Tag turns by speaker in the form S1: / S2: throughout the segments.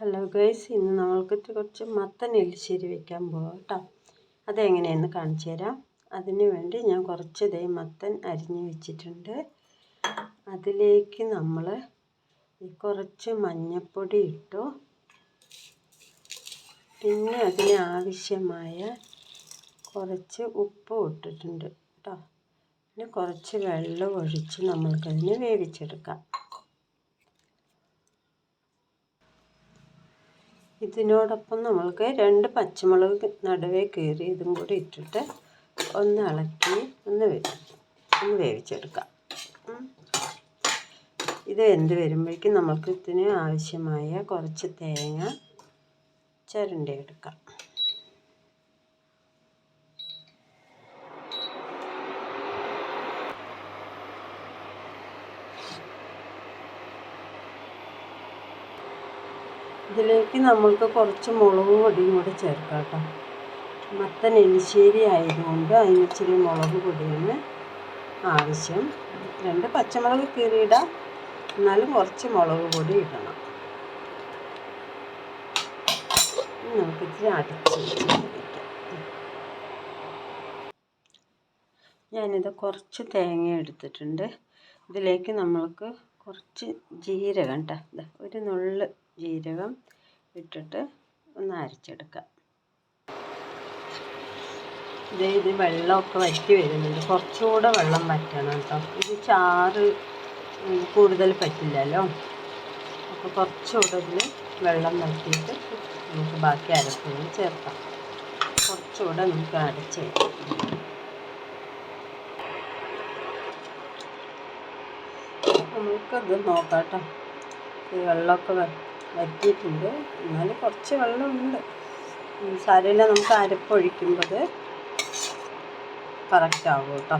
S1: Hello guys ഇന്ന് നമ്മൾക്ക് കുറച്ച് മത്തൻ എലിശ്ശേരി വെക്കാൻ പോകാം കേട്ടോ. അതെങ്ങനെയെന്ന് കാണിച്ചു തരാം. അതിന് വേണ്ടി ഞാൻ കുറച്ച് ഇതേ മത്തൻ അരിഞ്ഞ് വെച്ചിട്ടുണ്ട്. അതിലേക്ക് നമ്മൾ കുറച്ച് മഞ്ഞൾപ്പൊടി ഇട്ടു. പിന്നെ അതിന് ആവശ്യമായ കുറച്ച് ഉപ്പ് ഇട്ടിട്ടുണ്ട് കേട്ടോ. പിന്നെ കുറച്ച് വെള്ളം ഒഴിച്ച് നമ്മൾക്കതിനെ വേവിച്ചെടുക്കാം. ഇതിനോടൊപ്പം നമ്മൾക്ക് രണ്ട് പച്ചമുളക് നടുവേ കീറി ഇതും കൂടി ഇട്ടിട്ട് ഒന്ന് ഇളക്കി ഒന്ന് ഒന്ന് വേവിച്ചെടുക്കാം. ഇത് വെന്ത് വരുമ്പോഴേക്കും നമ്മൾക്ക് ഇതിന് ആവശ്യമായ കുറച്ച് തേങ്ങ ചിരണ്ടി എടുക്കാം ഇതിലേക്ക് നമ്മൾക്ക് കുറച്ച് മുളക് പൊടിയും കൂടി ചേർക്കാം കേട്ടോ. മത്തൻ എലിശ്ശേരി ആയതുകൊണ്ട് അതിന് ഇച്ചിരി മുളക് പൊടിയാണ് ആവശ്യം. രണ്ട് പച്ചമുളക് കീറിയിടാം. എന്നാലും കുറച്ച് മുളക് പൊടി ഇടണം. നമുക്കിച്ചിരി അടിച്ച് ഞാനിത് കുറച്ച് തേങ്ങ എടുത്തിട്ടുണ്ട്. ഇതിലേക്ക് നമ്മൾക്ക് കുറച്ച് ജീരകം കേട്ടോ ഒരു നുള്ള് ജീരകം ഇട്ടിട്ട് ഒന്ന് അരച്ചെടുക്കാം. ഇതേ ഇത് വെള്ളമൊക്കെ വറ്റി വരുന്നുണ്ട്. കുറച്ചുകൂടെ വെള്ളം വറ്റണം കേട്ടോ ഇത് ചാറ് കൂടുതൽ പറ്റില്ലല്ലോ. അപ്പോൾ കുറച്ചുകൂടെ ഇതിൽ വെള്ളം വറ്റിയിട്ട് നമുക്ക് ബാക്കി അരപ്പുകൾ ചേർക്കാം. കുറച്ചുകൂടെ നമുക്ക് അരച്ച് നമുക്കത് നോക്കാം കേട്ടോ ഈ വെള്ളമൊക്കെ വറ്റിയിട്ടുണ്ട്. എന്നാലും കുറച്ച് വെള്ളമുണ്ട്. സാരമില്ല നമുക്ക് അരപ്പൊഴിക്കുമ്പോൾ കറക്റ്റ് ആവും കേട്ടോ.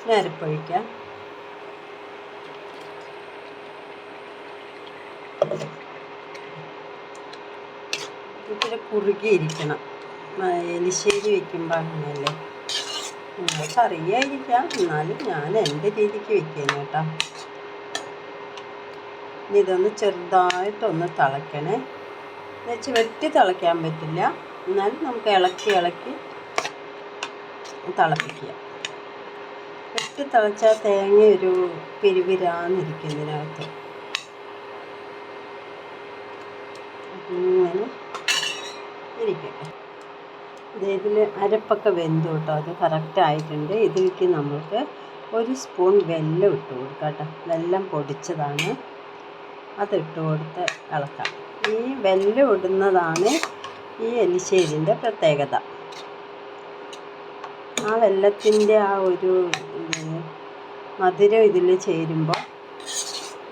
S1: ഇനി അരപ്പൊഴിക്കാം ഇത്തിരി കുറുകിയിരിക്കണം എലിശ്ശേരി വയ്ക്കുമ്പോൾ അങ്ങനെയല്ലേ? നിങ്ങൾക്ക് അറിയായിരിക്കാം എന്നാലും ഞാൻ എന്റെ രീതിക്ക് വെക്കുന്നു കേട്ടോ ഇനി ഇതൊന്ന് ചെറുതായിട്ടൊന്ന് തിളയ്ക്കണേ എന്നുവെച്ച് വെട്ടി തിളയ്ക്കാൻ പറ്റില്ല. എന്നാലും നമുക്ക് ഇളക്കി ഇളക്കി തിളപ്പിക്കുക വെട്ടി തിളച്ചാൽ തേങ്ങ ഒരു പിരിവിരാന്നിരിക്കുന്നതിനകത്ത്. ഇങ്ങനെ ഇരിക്കട്ടെ. ഇതിൽ അരപ്പൊക്കെ വെന്തു കേട്ടോ. അത് കറക്റ്റ് ആയിട്ടുണ്ട്. ഇതിലേക്ക് നമുക്ക് ഒരു സ്പൂൺ വെല്ലം ഇട്ട് കൊടുക്കാം കേട്ടോ. വെല്ലം പൊടിച്ചതാണ്. അതിട്ട് കൊടുത്ത് ഇളക്കാം. ഈ വെല്ലം ഇടുന്നതാണ് ഈ എലിശ്ശേരിന്റെ പ്രത്യേകത. ആ വെല്ലത്തിന്റെ ആ ഒരു മധുരം ഇതിൽ ചേരുമ്പോൾ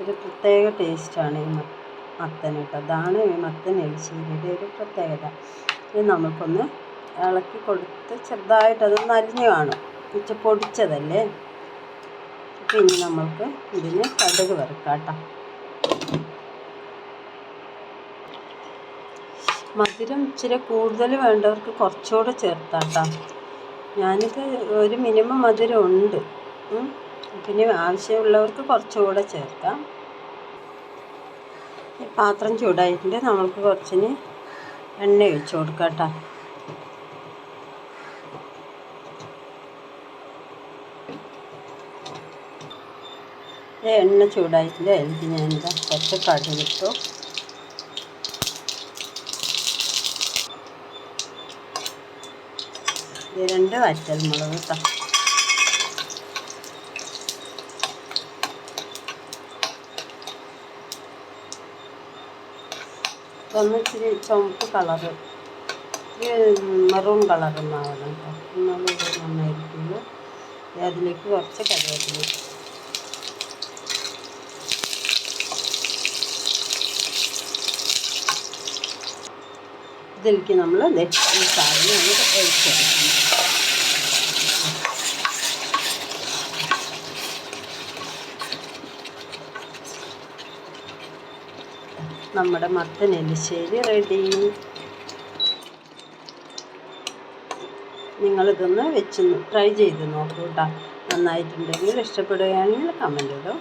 S1: ഒരു പ്രത്യേക ടേസ്റ്റാണ് ഈ മത്തൻ കേട്ടോ. അതാണ് ഈ മത്തൻ എലിശ്ശേരിയുടെ ഒരു പ്രത്യേകത. ഇത് നമുക്കൊന്ന് ഇളക്കി കൊടുത്ത് ചെറുതായിട്ട് അത് നരിഞ്ഞു കാണും. ഇച്ച പൊടിച്ചതല്ലേ? പിന്നെ നമ്മൾക്ക് ഇതിന് കടുക് വറുക്കാട്ടോ. കേട്ടോ മധുരം ഇച്ചിരി കൂടുതൽ വേണ്ടവർക്ക് കുറച്ചുകൂടെ ചേർത്താട്ടോ. ഞാനിത് ഒരു മിനിമം മധുരം ഉണ്ട്. പിന്നെ ആവശ്യമുള്ളവർക്ക് കുറച്ചുകൂടെ ചേർക്കാം. പാത്രം ചൂടായിട്ടുണ്ട്. നമ്മൾക്ക് കുറച്ചിന് എണ്ണ ഒഴിച്ചു കൊടുക്കാം കേട്ടോ എണ്ണ ചൂടായിട്ടില്ല? എനിക്ക് എന്താ കുറച്ച് കടുകിട്ടു ഇത് രണ്ട് വറ്റൽമുളക് കേട്ടോ ഒന്ന് ഇച്ചിരി ചുമപ്പ് കളറ് മെറൂൺ കളറൊന്നാവണം കേട്ടോ. നന്നായിരിക്കുള്ളൂ അതിലേക്ക് കുറച്ച് കറിവേപ്പില ഇതിലേക്ക് നമ്മൾ ഈ സാധനം ഒന്ന് ഒഴിച്ചെടുക്കണം. നമ്മുടെ മത്തൻ എലിശ്ശേരി റെഡി നിങ്ങളിതൊന്ന് വെച്ച് ട്രൈ ചെയ്ത് നോക്കൂ കേട്ടോ നന്നായിട്ടുണ്ടെങ്കിൽ ഇഷ്ടപ്പെടുകയാണെങ്കിൽ കമന്റ് ഇടും.